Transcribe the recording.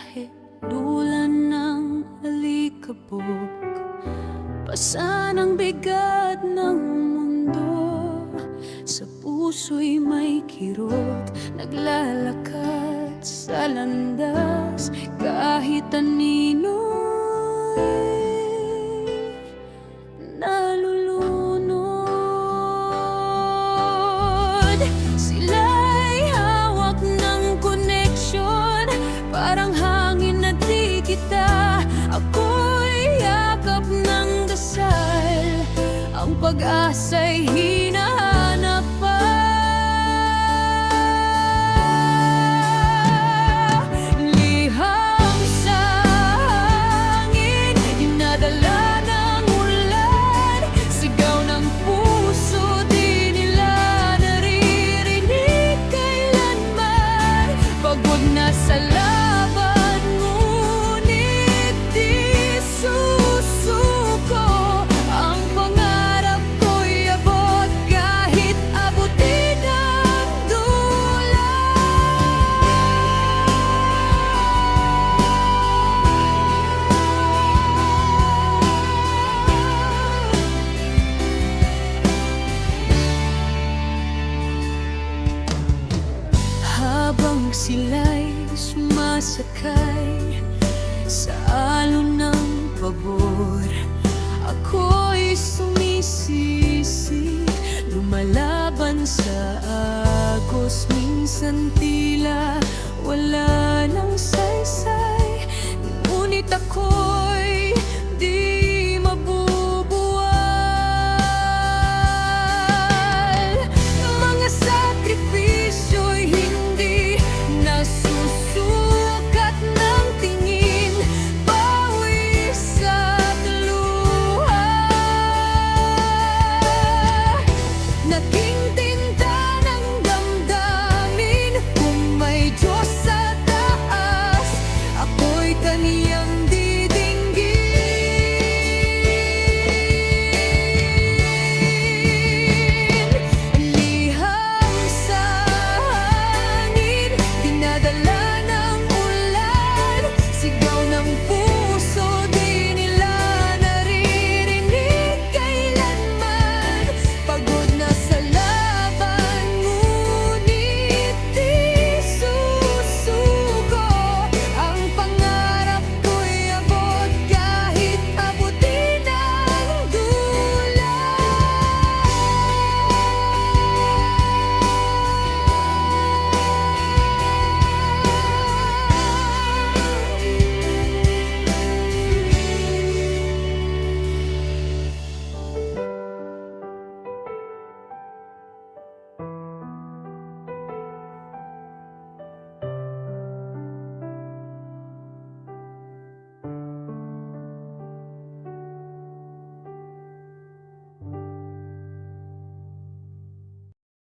biyahe Dulan ng alikabok Pasan ang bigat ng mundo. Sa puso'y may kirot Naglalakad sa landas Kahit anino'y pag-asa'y hindi Nang sila'y sumasakay Sa alon ng pabor Ako'y sumisisi Lumalaban sa agos Minsan tila wala